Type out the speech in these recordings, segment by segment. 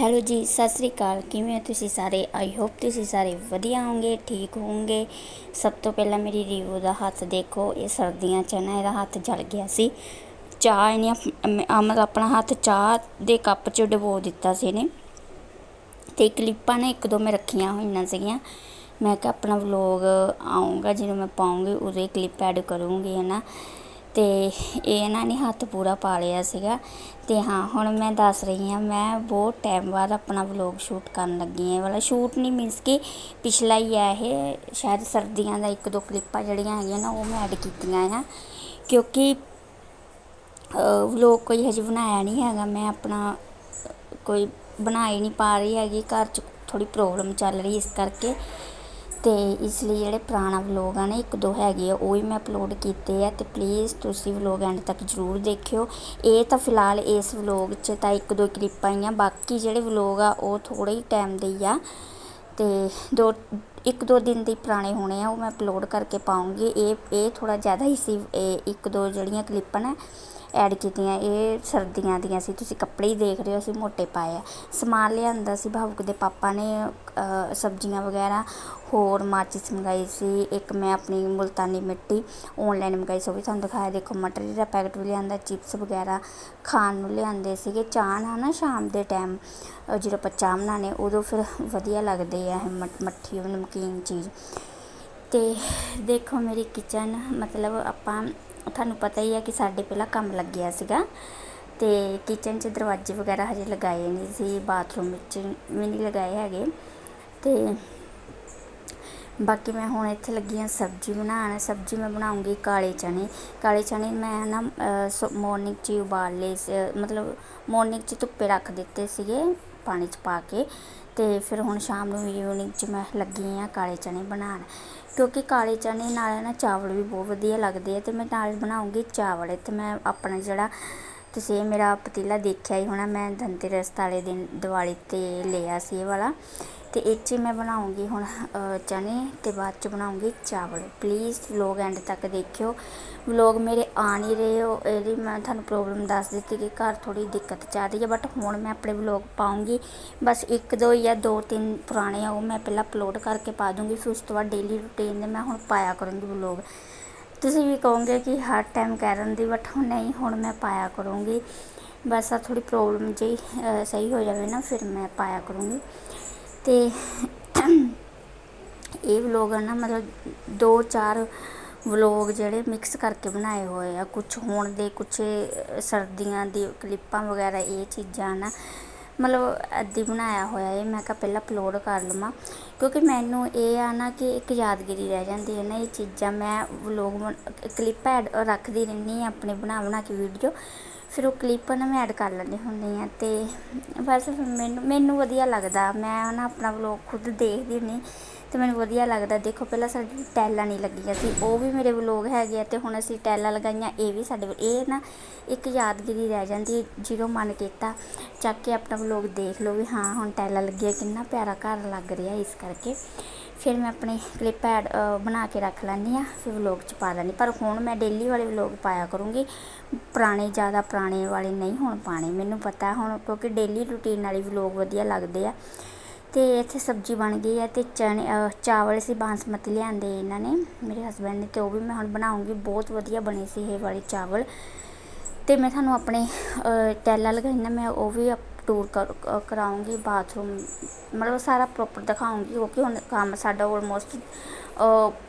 Hello ਜੀ, ਸਤਿ ਸ੍ਰੀ ਅਕਾਲ। ਕਿਵੇਂ ਹੋ ਤੁਸੀਂ ਸਾਰੇ? ਆਈ ਹੋਪ ਤੁਸੀਂ ਸਾਰੇ ਵਧੀਆ ਹੋਵੋਗੇ, ਠੀਕ ਹੋਵੋਗੇ। ਸਭ ਤੋਂ ਪਹਿਲਾਂ ਮੇਰੀ ਰੀਵੂ ਦਾ ਹੱਥ ਦੇਖੋ। ਇਹ ਸਰਦੀਆਂ ਚ ਨਾ ਇਹਦਾ ਹੱਥ ਜਲ ਗਿਆ ਸੀ। ਚਾਹ ਇਹਨੇ ਮਤਲਬ ਆਪਣਾ ਹੱਥ ਚਾਹ ਦੇ ਕੱਪ 'ਚ ਡਬੋ ਦਿੱਤਾ ਸੀ ਇਹਨੇ। ਤੇ ਕਲਿੱਪਾਂ ਨੇ ਇੱਕ ਦੋ ਮੈਂ ਰੱਖੀਆਂ ਹੋਈਆਂ ਸੀਗੀਆਂ। ਮੈਂ ਕਿਹਾ ਆਪਣਾ ਵਲੋਗ ਆਉਂਗਾ ਜਦੋਂ ਮੈਂ ਪਾਉਂਗੀ ਉਦੋਂ ਕਲਿੱਪ ਐਡ ਕਰੂੰਗੀ ਹੈ ਨਾ ਅਤੇ ਇਹ ਇਹਨਾਂ ਨੇ ਹੱਥ ਪੂਰਾ ਪਾ ਲਿਆ ਸੀਗਾ। ਅਤੇ ਹਾਂ, ਹੁਣ ਮੈਂ ਦੱਸ ਰਹੀ ਹਾਂ, ਮੈਂ ਬਹੁਤ ਟਾਈਮ ਬਾਅਦ ਆਪਣਾ ਵਲੋਗ ਸ਼ੂਟ ਕਰਨ ਲੱਗੀ ਹਾਂ। ਵਾਲਾ ਸ਼ੂਟ ਨਹੀਂ ਮੀਨਸ ਕਿ ਪਿਛਲਾ ਹੀ ਹੈ ਇਹ, ਸ਼ਾਇਦ ਸਰਦੀਆਂ ਦਾ ਇੱਕ ਦੋ ਕਲਿੱਪਾਂ ਜਿਹੜੀਆਂ ਹੈਗੀਆਂ ਨਾ, ਉਹ ਮੈਂ ਐਡ ਕੀਤੀਆਂ ਆ। ਕਿਉਂਕਿ ਵਲੋਗ ਕੋਈ ਹਜੇ ਬਣਾਇਆ ਨਹੀਂ ਹੈਗਾ, ਮੈਂ ਆਪਣਾ ਕੋਈ ਬਣਾ ਹੀ ਨਹੀਂ ਪਾ ਰਹੀ ਹੈਗੀ, ਘਰ 'ਚ ਥੋੜੀ ਪ੍ਰੋਬਲਮ ਚੱਲ ਰਹੀ ਇਸ ਕਰਕੇ। ਅਤੇ ਇਸ ਲਈ ਜਿਹੜੇ ਪੁਰਾਣਾ ਵਲੋਗ ਆ ਨਾ, ਇੱਕ ਦੋ ਹੈਗੇ ਆ, ਉਹ ਵੀ ਮੈਂ ਅਪਲੋਡ ਕੀਤੇ ਆ ਅਤੇ ਪਲੀਜ਼ ਤੁਸੀਂ ਵਲੋਗ ਐਂਡ ਤੱਕ ਜ਼ਰੂਰ ਦੇਖਿਓ। ਇਹ ਤਾਂ ਫਿਲਹਾਲ ਇਸ ਵਲੋਗ 'ਚ ਤਾਂ ਇੱਕ ਦੋ ਕਲਿੱਪਾਂ ਹੀ ਆ, ਬਾਕੀ ਜਿਹੜੇ ਵਲੋਗ ਆ, ਉਹ ਥੋੜ੍ਹੇ ਹੀ ਟਾਈਮ ਦੇ ਹੀ ਆ। ਤੇ ਦੋ, ਇੱਕ ਦੋ ਦਿਨ ਦੇ ਪੁਰਾਣੇ ਹੋਣੇ ਆ, ਉਹ ਮੈਂ ਅਪਲੋਡ ਕਰਕੇ ਪਾਉਂਗੀ। ਇਹ ਇਹ ਥੋੜਾ ਜ਼ਿਆਦਾ ਹੀ ਸੀ ਇੱਕ ਦੋ ਜਿਹੜੀਆਂ ਕਲਿੱਪਾਂ ਨੇ ਐਡ ਕੀਤੀਆਂ, ਇਹ ਸਰਦੀਆਂ ਦੀਆਂ ਸੀ, ਤੁਸੀਂ ਕੱਪੜੇ ਹੀ ਦੇਖ ਰਹੇ ਹੋ, ਅਸੀਂ ਮੋਟੇ ਪਾਏ ਆ। ਸਮਾਨ ਲਿਆਂਦਾ ਸੀ, ਭਾਵੁਕ ਦੇ ਪਾਪਾ ਨੇ ਸਬਜ਼ੀਆਂ ਵਗੈਰਾ, ਹੋਰ ਮਾਚਿਸ ਮੰਗਾਈ ਸੀ, ਇੱਕ ਮੈਂ ਆਪਣੀ ਮੁਲਤਾਨੀ ਮਿੱਟੀ ਆਨਲਾਈਨ ਮੰਗਾਈ ਸੀ, ਉਹ ਵੀ ਤੁਹਾਨੂੰ ਦਿਖਾਇਆ। ਦੇਖੋ, ਮਟਰ ਦਾ ਪੈਕਟ ਵੀ ਲਿਆਂਦਾ ਚਿਪਸ ਵਗੈਰਾ ਖਾਣ ਨੂੰ ਲਿਆਂਦੇ ਸੀਗੇ। ਚਾਹ ਨਾਲ ਨਾ, ਸ਼ਾਮ ਦੇ ਟਾਈਮ ਜਦੋਂ ਆਪਾਂ ਚਾਹ ਬਣਾਉਣੇ ਉਦੋਂ ਫਿਰ ਵਧੀਆ ਲੱਗਦੇ ਆ ਇਹ ਮੱਠੀ ਨਮਕੀਨ ਚੀਜ਼। ਤੇ ਦੇਖੋ, ਮੇਰੀ ਕਿਚਨ ਮਤਲਬ ਆਪਾਂ ਤੁਹਾਨੂੰ ਪਤਾ ਹੀ ਹੈ ਕਿ ਸਾਡੇ ਪਹਿਲਾਂ ਕੰਮ ਲੱਗਿਆ ਸੀਗਾ ਤੇ ਕਿਚਨ 'ਚ ਦਰਵਾਜ਼ੇ ਵਗੈਰਾ ਹਜੇ ਲਗਾਏ ਨਹੀਂ ਸੀ ਬਾਥਰੂਮ ਵਿੱਚ ਵੀ ਨਹੀਂ ਲਗਾਏ ਹੈਗੇ। ਤੇ ਬਾਕੀ ਮੈਂ ਹੁਣ ਇੱਥੇ ਲੱਗੀ ਹਾਂ ਸਬਜ਼ੀ ਬਣਾਉਣ, ਸਬਜ਼ੀ ਮੈਂ ਬਣਾਉਂਗੀ ਕਾਲੇ ਚਣੇ ਕਾਲੇ ਚਣੇ ਮੈਂ ਨਾ ਮਾਰਨਿੰਗ 'ਚ ਉਬਾਲ ਲਏ ਮਤਲਬ ਮਾਰਨਿੰਗ 'ਚ ਧੁੱਪੇ ਰੱਖ ਦਿੱਤੇ ਸੀਗੇ। ਪਾਣੀ 'ਚ ਪਾ ਕੇ ਤੇ ਫਿਰ ਹੁਣ ਸ਼ਾਮ ਨੂੰ ਈਵਨਿੰਗ 'ਚ ਮੈਂ ਲੱਗੀ ਆ ਕਾਲੇ ਚਨੇ ਬਣਾਉਣ। ਕਿਉਂਕਿ ਕਾਲੇ ਚਨੇ ਨਾਲ ਨਾ ਚਾਵਲ ਵੀ ਬਹੁਤ ਵਧੀਆ ਲੱਗਦੇ ਆ ਤੇ ਮੈਂ ਨਾਲ ਬਣਾਉਂਗੀ ਚਾਵਲ। ਇੱਥੇ ਮੈਂ ਆਪਣਾ ਜਿਹੜਾ ਤੁਸੀਂ ਇਹ ਮੇਰਾ ਪਤੀਲਾ ਦੇਖਿਆ ਹੀ ਹੋਣਾ, ਮੈਂ ਧਨਤੇਰਸ ਵਾਲੇ ਦਿਨ ਦੀਵਾਲੀ 'ਤੇ ਲਿਆ ਸੀ ਇਹ ਵਾਲਾ। ਤੇ ਇਹ 'ਚ ਮੈਂ ਬਣਾਉਂਗੀ ਹੁਣ ਚਨੇ ਤੇ ਬਾਅਦ 'ਚ ਬਣਾਉਂਗੀ ਚਾਵਲ। ਪਲੀਜ਼ ਵਲੋਗ ਐਂਡ ਤੱਕ ਦੇਖਿਓ। ਵਲੋਗ ਮੇਰੇ ਆ ਨਹੀਂ ਰਹੇ ਹੋ ਇਹਦੀ ਮੈਂ ਤੁਹਾਨੂੰ ਪ੍ਰੋਬਲਮ ਦੱਸ ਦਿੱਤੀ ਕਿ ਘਰ ਥੋੜੀ ਦਿੱਕਤ ਚੱਲ ਰਹੀ ਹੈ ਬਟ ਹੁਣ ਮੈਂ ਆਪਣੇ ਵਲੋਗ ਪਾਉਂਗੀ। ਬਸ ਇੱਕ, ਦੋ ਜਾਂ ਦੋ, ਤਿੰਨ ਪੁਰਾਣੇ ਆ, ਉਹ ਮੈਂ ਪਹਿਲਾਂ ਅਪਲੋਡ ਕਰਕੇ ਪਾ ਦੂੰਗੀ, ਫਿਰ ਉਸ ਤੋਂ ਬਾਅਦ ਡੇਲੀ ਰੂਟੀਨ ਦੇ ਮੈਂ ਹੁਣ ਪਾਇਆ ਕਰੂੰਗੀ ਵਲੋਗ ਤੁਸੀਂ ਵੀ ਕਹੋਗੇ ਕਿ ਹਰ ਟਾਈਮ ਕਰਨ ਦੀ ਬਟ ਹੁਣ ਨਹੀਂ, ਹੁਣ ਮੈਂ ਪਾਇਆ ਕਰੂੰਗੀ। ਬਸ ਆ ਥੋੜੀ ਪ੍ਰੋਬਲਮ ਜਿਹੀ ਸਹੀ ਹੋ ਜਾਵੇ ਨਾ, ਫਿਰ ਮੈਂ ਪਾਇਆ ਕਰੂੰਗੀ। ਤੇ ਇਹ ਵਲੋਗ ਨਾ, ਮਤਲਬ ਦੋ ਚਾਰ ਵਲੋਗ ਜਿਹੜੇ ਮਿਕਸ ਕਰਕੇ ਬਣਾਏ ਹੋਏ ਆ। ਕੁਝ ਹੋਣ ਦੇ ਕੁਝ ਸਰਦੀਆਂ ਦੀ ਕਲਿੱਪਾਂ ਵਗੈਰਾ, ਇਹ ਚੀਜ਼ਾਂ ਨਾ ਮਤਲਬ ਅੱਧੀ ਬਣਾਇਆ ਹੋਇਆ ਇਹ। ਮੈਂ ਕਿਹਾ ਪਹਿਲਾਂ ਅਪਲੋਡ ਕਰ ਲਵਾਂ, ਕਿਉਂਕਿ ਮੈਨੂੰ ਇਹ ਆ ਨਾ ਕਿ ਇੱਕ ਯਾਦਗਿਰੀ ਰਹਿ ਜਾਂਦੀ ਹੈ ਨਾ ਇਹ ਚੀਜ਼ਾਂ। ਮੈਂ ਵਲੋਗ ਕਲਿੱਪ ਐਡ ਰੱਖਦੀ ਰਹਿੰਦੀ ਆ ਆਪਣੇ ਬਣਾ ਬਣਾ ਕੇ ਵੀਡੀਓ ਫਿਰ ਉਹ ਕਲਿੱਪ ਨਾ ਮੈਂ ਐਡ ਕਰ ਲੈਂਦੀ ਹੁੰਦੀ ਹਾਂ ਅਤੇ ਬਸ ਮੈਨੂੰ ਮੈਨੂੰ ਵਧੀਆ ਲੱਗਦਾ। ਮੈਂ ਨਾ ਆਪਣਾ ਵਲੋਗ ਖੁਦ ਦੇਖਦੀ ਹੁੰਦੀ ਤੇ ਮੈਨੂੰ ਵਧੀਆ ਲੱਗਦਾ। ਦੇਖੋ, ਪਹਿਲਾਂ ਸਾਡੀ ਟੈਲਾਂ ਨਹੀਂ ਲੱਗੀਆਂ ਸੀ। ਉਹ ਵੀ ਮੇਰੇ ਵਲੋਗ ਹੈਗੇ ਆ ਤੇ ਹੁਣ ਅਸੀਂ ਟੈਲਾਂ ਲਗਾਈਆਂ, ਇਹ ਵੀ ਸਾਡੇ ਇਹ ਨਾ ਇੱਕ ਯਾਦਗਿਰੀ ਰਹਿ ਜਾਂਦੀ ਜਦੋਂ ਮਨ ਕੀਤਾ ਚੱਕ ਕੇ ਆਪਣਾ ਵਲੋਗ ਦੇਖ ਲਓ ਵੀ ਹਾਂ, ਹੁਣ ਟੈਲਾਂ ਲੱਗੀਆਂ, ਕਿੰਨਾ ਪਿਆਰਾ ਘਰ ਲੱਗ ਰਿਹਾ ਇਸ ਕਰਕੇ। ਫਿਰ ਮੈਂ ਆਪਣੇ ਕਲਿੱਪ ਐਡ ਬਣਾ ਕੇ ਰੱਖ ਲੈਂਦੀ ਆ ਫਿਰ ਵਲੋਗ 'ਚ ਪਾ ਲੈਂਦੀ ਪਰ ਹੁਣ ਮੈਂ ਡੇਲੀ ਵਾਲੇ ਵਲੋਗ ਪਾਇਆ ਕਰੂੰਗੀ। ਪੁਰਾਣੇ, ਜ਼ਿਆਦਾ ਪੁਰਾਣੇ ਵਾਲੇ ਨਹੀਂ ਹੁਣ ਪਾਣੇ ਮੈਨੂੰ ਪਤਾ ਹੁਣ, ਕਿਉਂਕਿ ਡੇਲੀ ਰੂਟੀਨ ਵਾਲੇ ਵਲੋਗ ਵਧੀਆ ਲੱਗਦੇ ਆ। ਤੇ ਇੱਥੇ ਸਬਜ਼ੀ ਬਣ ਗਈ ਹੈ ਤੇ ਚਣੇ ਚਾਵਲ ਸੀ, ਬਾਸਮਤੀ ਲਿਆਂਦੇ ਇਹਨਾਂ ਨੇ, ਮੇਰੇ ਹਸਬੰਡ ਨੇ ਤੇ ਉਹ ਵੀ ਮੈਂ ਹੁਣ ਬਣਾਉਂਗੀ, ਬਹੁਤ ਵਧੀਆ ਬਣੇ ਸੀ ਇਹ ਵਾਲੇ ਚਾਵਲ। ਤੇ ਮੈਂ ਤੁਹਾਨੂੰ ਆਪਣੇ ਟੈਲਾ ਲਗਾਈਆਂ, ਮੈਂ ਉਹ ਵੀ ਟੂਰ ਕਰਾਉਂਗੀ ਬਾਥਰੂਮ ਮਤਲਬ ਸਾਰਾ ਪ੍ਰੋਪਰ ਦਿਖਾਉਂਗੀ, ਕਿਉਂਕਿ ਹੁਣ ਕੰਮ ਸਾਡਾ ਆਲਮੋਸਟ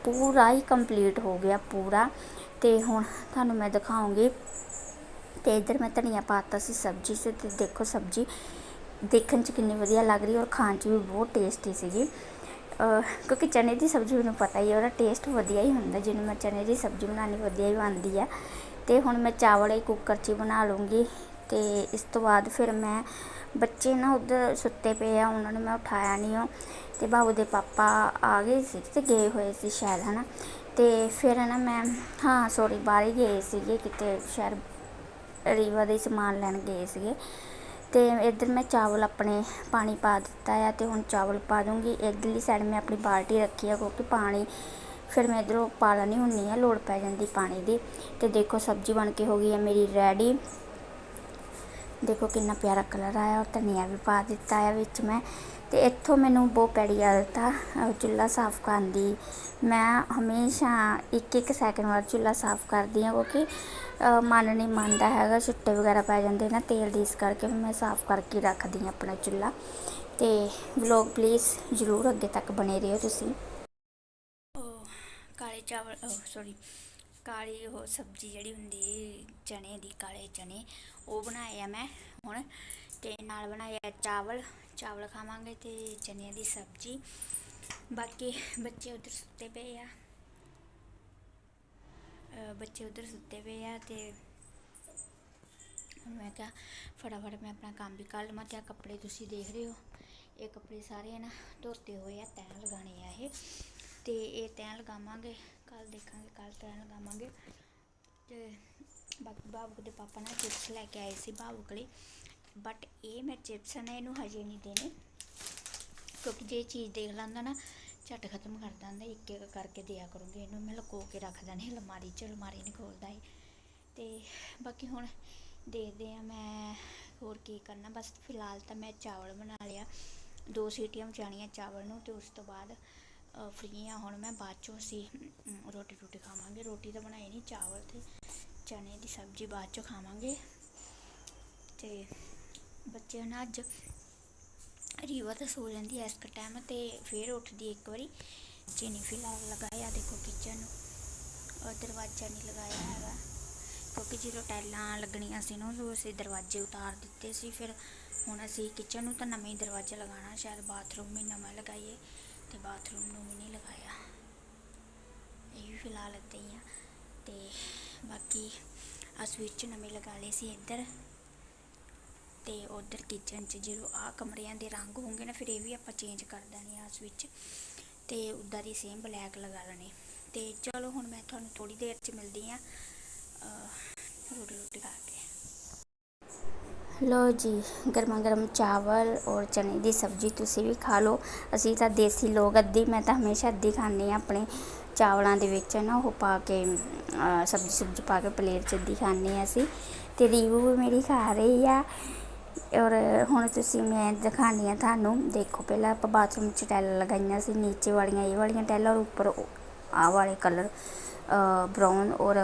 ਪੂਰਾ ਹੀ ਕੰਪਲੀਟ ਹੋ ਗਿਆ, ਪੂਰਾ। ਤੇ ਹੁਣ ਤੁਹਾਨੂੰ ਮੈਂ ਦਿਖਾਉਂਗੀ। ਤੇ ਇਧਰ ਮੈਂ ਧਨੀਆ ਪਾਤਾ ਸੀ ਸਬਜ਼ੀ ਸੇ ਤੇ ਦੇਖੋ ਸਬਜ਼ੀ। ਦੇਖਣ 'ਚ ਕਿੰਨੀ ਵਧੀਆ ਲੱਗ ਰਹੀ ਔਰ ਖਾਣ 'ਚ ਵੀ ਬਹੁਤ ਟੇਸਟੀ ਸੀਗੀ। ਕਿਉਂਕਿ ਚਨੇ ਦੀ ਸਬਜ਼ੀ ਮੈਨੂੰ ਪਤਾ ਹੀ ਹੈ, ਉਹਦਾ ਟੇਸਟ ਵਧੀਆ ਹੀ ਹੁੰਦਾ, ਜਿਹਨੂੰ ਮੈਂ ਚਨੇ ਦੀ ਸਬਜ਼ੀ ਬਣਾਉਣੀ ਵਧੀਆ ਹੀ ਬਣਦੀ ਆ। ਤੇ ਹੁਣ ਮੈਂ ਚਾਵਲ ਹੀ ਕੁੱਕਰ 'ਚ ਬਣਾ ਲੂੰਗੀ ਤੇ ਇਸ ਤੋਂ ਬਾਅਦ ਫਿਰ ਮੈਂ ਬੱਚੇ ਨਾ ਉਧਰ ਸੁੱਤੇ ਪਏ ਆ, ਉਹਨਾਂ ਨੂੰ ਮੈਂ ਉਠਾਇਆ ਨਹੀਂ ਉਹ। ਤੇ ਬਾਬੂ ਦੇ ਪਾਪਾ ਆ ਗਏ ਸੀ ਤੇ ਗਏ ਹੋਏ ਸੀ ਸ਼ਾਇਦ ਹਨਾ। ਤੇ ਫਿਰ ਨਾ ਮੈਂ, ਹਾਂ ਸੌਰੀ ਬਾਹਰ ਹੀ ਗਏ ਸੀਗੇ, ਕਿਤੇ ਸ਼ਹਿਰ, ਰੀਵਾ ਦੇ ਸਮਾਨ ਲੈਣ ਗਏ ਸੀਗੇ। ਤੇ ਇੱਧਰ ਮੈਂ ਚਾਵਲ ਆਪਣੇ ਪਾਣੀ ਪਾ ਦਿੱਤਾ ਆ ਤੇ ਹੁਣ ਚਾਵਲ ਪਾ ਦੂੰਗੀ। ਇਧਰਲੀ ਸਾਈਡ ਮੈਂ ਆਪਣੀ ਬਾਲਟੀ ਰੱਖੀ ਆ ਕਿਉਂਕਿ ਪਾਣੀ ਫਿਰ ਮੈਂ ਇਧਰੋਂ ਪਾ ਲੈਣੀ ਹੁੰਨੀ ਆ, ਲੋੜ ਪੈ ਜਾਂਦੀ ਪਾਣੀ ਦੀ। ਤੇ ਦੇਖੋ ਸਬਜ਼ੀ ਬਣ ਕੇ ਹੋ ਗਈ ਆ ਮੇਰੀ ਰੈਡੀ ਦੇਖੋ ਕਿੰਨਾ ਪਿਆਰਾ ਕਲਰ ਆਇਆ ਔਰ ਧਨੀਆ ਵੀ ਪਾ ਦਿੱਤਾ ਆ ਵਿੱਚ ਮੈਂ। ਤੇ ਇੱਥੋਂ ਮੈਨੂੰ ਬਹੁਤ ਪੈੜੀ ਆਦਤ ਆ ਚੁੱਲ੍ਹਾ ਸਾਫ਼ ਕਰਨ ਦੀ। ਮੈਂ ਹਮੇਸ਼ਾ ਇੱਕ ਇੱਕ ਸੈਕਿੰਡ ਬਾਅਦ ਚੁੱਲ੍ਹਾ ਸਾਫ਼ ਕਰਦੀ ਹਾਂ ਕਿਉਂਕਿ ਮਨ ਨਹੀਂ ਮੰਨਦਾ ਹੈਗਾ ਛਿੱਟੇ ਵਗੈਰਾ ਪੈ ਜਾਂਦੇ ਨਾ, ਤੇਲ ਦੀ ਇਸ ਕਰਕੇ ਮੈਂ ਸਾਫ਼ ਕਰਕੇ ਰੱਖਦੀ ਹਾਂ ਆਪਣਾ ਚੁੱਲ੍ਹਾ। ਤੇ ਵਲੌਗ ਪਲੀਜ਼ ਜ਼ਰੂਰ ਅੱਗੇ ਤੱਕ ਬਣੇ ਰਹੋ ਤੁਸੀਂ। ਉਹ ਕਾਲੇ ਚਾਵਲ ਸੌਰੀ ਕਾਲੀ ਉਹ ਸਬਜ਼ੀ ਜਿਹੜੀ ਹੁੰਦੀ ਚਨੇ ਦੀ, ਕਾਲੇ ਚਨੇ, ਉਹ ਬਣਾਏ ਆ ਮੈਂ ਹੁਣ। ਤੇ ਨਾਲ ਬਣਾਏ ਆ ਚਾਵਲ ਚਾਵਲ ਖਾਵਾਂਗੇ ਤੇ ਚਨਿਆਂ ਦੀ ਸਬਜ਼ੀ। ਬਾਕੀ ਬੱਚੇ ਉਧਰ ਸੁੱਤੇ ਪਏ ਆ। ਬੱਚੇ ਉੱਧਰ ਸੁੱਤੇ ਪਏ ਆ ਅਤੇ ਮੈਂ ਕਿਹਾ ਫਟਾਫਟ ਮੈਂ ਆਪਣਾ ਕੰਮ ਵੀ ਕਰ ਲਵਾਂ ਅਤੇ ਆਹ ਕੱਪੜੇ ਤੁਸੀਂ ਦੇਖ ਰਹੇ ਹੋ। ਇਹ ਕੱਪੜੇ ਸਾਰੇ ਨਾ ਧੋਤੇ ਹੋਏ ਆ ਤੈਅ ਲਗਾਣੇ ਆ ਇਹ। ਅਤੇ ਇਹ ਤੈਅ ਲਗਾਵਾਂਗੇ ਕੱਲ ਦੇਖਾਂਗੇ ਕੱਲ ਤੈਅ ਲਗਾਵਾਂਗੇ। ਤੇ ਬਾਕੀ ਬਾਬੂ ਦੇ ਪਾਪਾ ਨਾ ਚਿਪਸ ਲੈ ਕੇ ਆਏ ਸੀ ਬਾਬੂ ਲਈ ਬਟ ਇਹ ਮੈਂ ਚਿਪਸ ਨੇ ਇਹਨੂੰ ਹਜੇ ਨਹੀਂ ਦੇਣੇ। ਕਿਉਂਕਿ ਜੇ ਚੀਜ਼ ਦੇਖ ਲੈਂਦਾ ਨਾ ਝੱਟ ਖਤਮ ਕਰ ਦਿੰਦਾ, ਇੱਕ ਇੱਕ ਕਰਕੇ ਦਿਆ ਕਰੂੰਗੀ ਇਹਨੂੰ। ਮੈਂ ਲੁਕੋ ਕੇ ਰੱਖ ਦੇਣੀ ਅਲਮਾਰੀ 'ਚ, ਅਲਮਾਰੀ ਨਹੀਂ ਖੋਲਦਾ ਇਹ। ਤੇ ਬਾਕੀ ਹੁਣ ਦੇਖਦੇ ਆ ਮੈਂ ਹੋਰ ਕੀ ਕਰਨਾ। ਬਸ ਫਿਲਹਾਲ ਤਾਂ ਮੈਂ ਚਾਵਲ ਬਣਾ ਲਿਆ। ਦੋ ਸੀਟੀਆਂ ਵਜਾਣੀਆਂ ਚਾਵਲ ਨੂੰ ਤੇ ਉਸ ਤੋਂ ਬਾਅਦ ਫਰੀ ਆ ਹੁਣ ਮੈਂ ਬਾਅਦ ਚੋਂ ਅਸੀਂ ਰੋਟੀ ਰੋਟੀ ਖਾਵਾਂਗੇ। ਰੋਟੀ ਤਾਂ ਬਣਾਈ ਨਹੀਂ, ਚਾਵਲ ਤੇ ਚਨੇ ਦੀ ਸਬਜ਼ੀ ਬਾਅਦ ਚੋਂ ਖਾਵਾਂਗੇ। ਤੇ ਬੱਚੇ ਹੁਣ ਅੱਜ ਰੀਵਾ ਤਾਂ ਸੋ ਜਾਂਦੀ ਐ ਇਸ ਕ ਟਾਈਮ ਤੇ ਫਿਰ ਉੱਠਦੀ ਇੱਕ ਵਾਰੀ। ਚੀਨੀ ਫਿਲਹਾਲ ਲਗਾਇਆ ਦੇਖੋ ਕਿਚਨ ਨੂੰ। ਔਰ ਦਰਵਾਜ਼ਾ ਨਹੀਂ ਲਗਾਇਆ ਹੈਗਾ। ਕਿਉਂਕਿ ਜਦੋਂ ਟਾਈਲਾਂ ਲੱਗਣੀਆਂ ਸੀ ਨਾ, ਉਦੋਂ ਅਸੀਂ ਦਰਵਾਜ਼ੇ ਉਤਾਰ ਦਿੱਤੇ ਸੀ। ਫਿਰ ਹੁਣ ਅਸੀਂ ਕਿਚਨ ਨੂੰ ਤਾਂ ਨਵੇਂ ਹੀ ਦਰਵਾਜ਼ਾ ਲਗਾਉਣਾ, ਸ਼ਾਇਦ ਬਾਥਰੂਮ ਵੀ ਨਵਾਂ ਲਗਾਈਏ ਤੇ ਬਾਥਰੂਮ ਨੂੰ ਵੀ ਨਹੀਂ ਲਗਾਇਆ। ਇਹ ਵੀ ਫਿਲਹਾਲ ਇੱਦਾਂ ਹੀ ਆ। ਤੇ ਬਾਕੀ ਆ ਸਵਿਚ ਨਵੇਂ ਲਗਾ ਲਏ ਸੀ ਇੱਧਰ। ਤੇ ਉਧਰ ਕਿਚਨ 'ਚ ਜਦੋਂ ਆ ਕਮਰਿਆਂ ਦੇ ਰੰਗ ਹੋਣਗੇ ਨਾ, ਫਿਰ ਇਹ ਵੀ ਆਪਾਂ ਚੇਂਜ ਕਰ ਦੇਣੇ ਆ ਉਸ ਵਿੱਚ। ਤੇ ਉਦਾਂ ਦੀ ਸੇਮ ਬਲੈਕ ਲਗਾ ਲੈਣੇ। ਤੇ ਚਲੋ ਹੁਣ ਮੈਂ ਤੁਹਾਨੂੰ ਥੋੜੀ ਦੇਰ 'ਚ ਮਿਲਦੀ ਆ ਰੋਟੀ ਰੋਟੀ ਖਾ ਕੇ। ਲੋ ਜੀ ਗਰਮਾ ਗਰਮ ਚਾਵਲ ਔਰ ਚਨੇ ਦੀ ਸਬਜ਼ੀ ਤੁਸੀਂ ਵੀ ਖਾ ਲਓ। ਅਸੀਂ ਤਾਂ ਦੇਸੀ ਲੋਕ, ਅੱਧੀ ਮੈਂ ਤਾਂ ਹਮੇਸ਼ਾ ਅੱਧੀ ਖਾਂਦੀ ਆ ਆਪਣੇ ਚਾਵਲਾਂ ਦੇ ਵਿੱਚ ਨਾ ਉਹ ਪਾ ਕੇ ਸਬਜ਼ੀ ਸੁਬਜ਼ੀ ਪਾ ਕੇ ਪਲੇਟ 'ਚ ਅੱਧੀ ਖਾਂਦੇ ਆ ਅਸੀਂ। ਤੇ ਰੀਵੂ ਵੀ ਮੇਰੀ ਖਾ ਰਹੀ ਆ। ਔਰ ਹੁਣ ਤੁਸੀਂ ਮੈਂ ਦਿਖਾਉਂਦੀ ਆ ਤੁਹਾਨੂੰ। ਦੇਖੋ, ਪਹਿਲਾਂ ਆਪਾਂ ਬਾਥਰੂਮ 'ਚ ਟੈਲ ਲਗਾਈਆਂ ਸੀ, ਨੀਚੇ ਵਾਲੀਆਂ, ਇਹ ਵਾਲੀਆਂ ਟੈਲਾਂ ਔਰ ਉੱਪਰ ਆਹ ਵਾਲੇ ਕਲਰ ਬਰਾਊਨ ਔਰ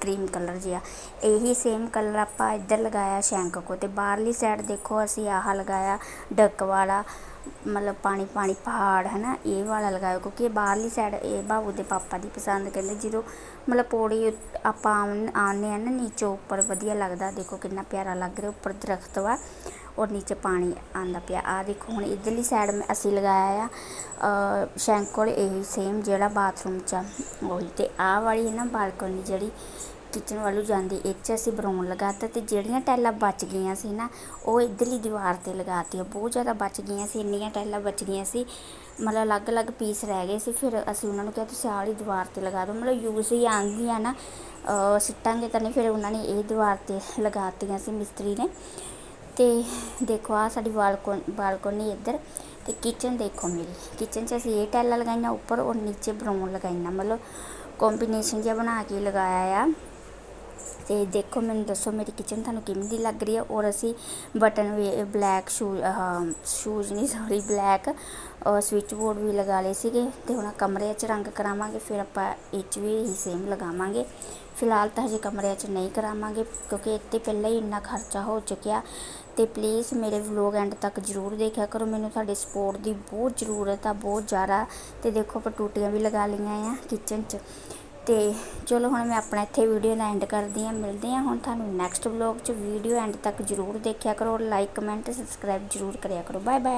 ਕਰੀਮ ਕਲਰ ਜਿਹਾ। ਇਹੀ ਸੇਮ ਕਲਰ ਆਪਾਂ ਇੱਧਰ ਲਗਾਇਆ ਸ਼ੈਂਕ ਕੋ ਤੇ ਬਾਹਰਲੀ ਸਾਈਡ ਦੇਖੋ, ਅਸੀਂ ਆਹ ਲਗਾਇਆ ਡੱਕ ਵਾਲਾ। ਮਤਲਬ ਪਾਣੀ ਪਾਣੀ ਪਹਾੜ ਹੈ ਨਾ ਇਹ ਵਾਲਾ ਲਗਾਇਆ ਕਿਉਂਕਿ ਬਾਹਰਲੀ ਸਾਈਡ ਇਹ ਬਾਬੂ ਦੇ ਪਾਪਾ ਦੀ ਪਸੰਦ ਕਹਿੰਦੇ ਜਦੋਂ ਮਤਲਬ ਪੌੜੀ ਆਪਾਂ ਆਉਣ- ਆਉਂਦੇ ਆ ਨਾ ਨੀਚੇ ਉੱਪਰ ਵਧੀਆ ਲੱਗਦਾ ਦੇਖੋ ਕਿੰਨਾ ਪਿਆਰਾ ਲੱਗ ਰਿਹਾ ਉੱਪਰ ਦਰਖਤ ਵਾ ਔਰ ਨੀਚੇ ਪਾਣੀ ਆਂਦਾ ਪਿਆ। ਆ ਦੇਖੋ ਹੁਣ ਇਧਰਲੀ ਸਾਈਡ ਮੈਂ ਅਸੀਂ ਲਗਾਇਆ ਆ ਅ, ਸ਼ੈਂਕ ਕੋਲ ਇਹੀ ਸੇਮ ਜਿਹੜਾ ਬਾਥਰੂਮ 'ਚ ਆ, ਉਹੀ ਤੇ ਆਹ ਵਾਲੀ ਹੈ ਨਾ ਬਾਲਕਨੀ ਜਿਹੜੀ ਕਿਚਨ ਵੱਲੋਂ ਜਾਂਦੇ, ਇਹ 'ਚ ਅਸੀਂ ਬਰਾਊਨ ਲਗਾਤਾ ਤੇ ਜਿਹੜੀਆਂ ਟਾਈਲਾਂ ਬਚ ਗਈਆਂ ਸੀ ਨਾ, ਉਹ ਇਧਰਲੀ ਦੀਵਾਰ ਤੇ ਲਗਾਤੀਆਂ ਬਹੁਤ ਜ਼ਿਆਦਾ ਬਚ ਗਈਆਂ ਸੀ, ਇੰਨੀਆਂ ਟਾਈਲਾਂ ਬਚ ਗਈਆਂ ਸੀ, ਮਤਲਬ ਅਲੱਗ-ਅਲੱਗ ਪੀਸ ਰਹਿ ਗਏ ਸੀ, ਫਿਰ ਅਸੀਂ ਉਹਨਾਂ ਨੂੰ ਕਿਹਾ ਤੁਸੀਂ ਆਹ ਵਾਲੀ ਦੀਵਾਰ ਤੇ ਲਗਾ ਦਿਓ, ਮਤਲਬ ਯੂਜ਼ ਹੀ ਆਉਂਦੀਆਂ ਨਾ ਸਿੱਟਾਂਗੇ ਤਾਂ ਨਹੀਂ, ਫਿਰ ਉਹਨਾਂ ਨੇ ਇਹ ਦੀਵਾਰ ਤੇ ਲਗਾਤੀਆਂ ਸੀ ਮਿਸਤਰੀ ਨੇ, ਤੇ ਦੇਖੋ ਆ ਸਾਡੀ ਬਾਲਕੋਨ, ਬਾਲਕੋਨੀ ਇੱਧਰ, ਤੇ ਕਿਚਨ ਦੇਖੋ ਮੇਰੀ ਕਿਚਨ 'ਚ ਅਸੀਂ ਇਹ ਟੈਲਾਂ ਲਗਾਈਆਂ, ਉੱਪਰ ਔਰ ਨੀਚੇ ਬਰਾਊਨ ਲਗਾਈਆਂ, ਮਤਲਬ ਕੰਬੀਨੇਸ਼ਨ ਜਿਹਾ ਬਣਾ ਕੇ ਲਗਾਇਆ ਆ। ਤੇ ਦੇਖੋ ਮੈਨੂੰ ਦੱਸੋ ਮੇਰੀ ਕਿਚਨ ਤੁਹਾਨੂੰ ਕਿਵੇਂ ਦੀ ਲੱਗ ਰਹੀ ਹੈ? ਔਰ ਅਸੀਂ ਬਟਨ ਵੀ ਬਲੈਕ ਸ਼ੂ ਸ਼ੂਜ਼ ਨਹੀਂ ਸੌਰੀ ਬਲੈਕ ਸਵਿਚ ਬੋਰਡ ਵੀ ਲਗਾ ਲਏ ਸੀਗੇ ਤੇ ਹੁਣ ਕਮਰੇ 'ਚ ਰੰਗ ਕਰਾਵਾਂਗੇ, ਫਿਰ ਆਪਾਂ ਇਹ 'ਚ ਵੀ ਇਹੀ ਸੇਮ ਲਗਾਵਾਂਗੇ। ਫਿਲਹਾਲ ਤਾਂ ਹਜੇ ਕਮਰਿਆਂ 'ਚ ਨਹੀਂ ਕਰਾਵਾਂਗੇ ਕਿਉਂਕਿ ਇੱਥੇ ਪਹਿਲਾਂ ਹੀ ਇੰਨਾ ਖਰਚਾ ਹੋ ਚੁੱਕਿਆ। ਤੇ ਪਲੀਜ਼ ਮੇਰੇ ਵਲੌਗ ਐਂਡ ਤੱਕ ਜ਼ਰੂਰ ਦੇਖਿਆ ਕਰੋ, ਮੈਨੂੰ ਤੁਹਾਡੇ ਸਪੋਰਟ ਦੀ ਬਹੁਤ ਜ਼ਰੂਰਤ ਆ, ਬਹੁਤ ਜ਼ਿਆਦਾ। ਤੇ ਦੇਖੋ ਆਪਾਂ ਟੂਟੀਆਂ ਵੀ ਲਗਾ ਲਈਆਂ ਆ ਕਿਚਨ 'ਚ। ਤੇ ਚਲੋ ਹੁਣ ਮੈਂ ਆਪਣਾ ਇੱਥੇ ਵੀਡੀਓ ਦਾ ਐਂਡ ਕਰਦੀ ਹਾਂ। ਮਿਲਦੇ ਹਾਂ ਹੁਣ ਤੁਹਾਨੂੰ ਨੈਕਸਟ ਵਲੌਗ 'ਚ। ਵੀਡੀਓ ਐਂਡ ਤੱਕ ਜ਼ਰੂਰ ਦੇਖਿਆ ਕਰੋ। ਲਾਈਕ ਕਮੈਂਟ ਸਬਸਕ੍ਰਾਈਬ ਜ਼ਰੂਰ ਕਰਿਆ ਕਰੋ। Bye bye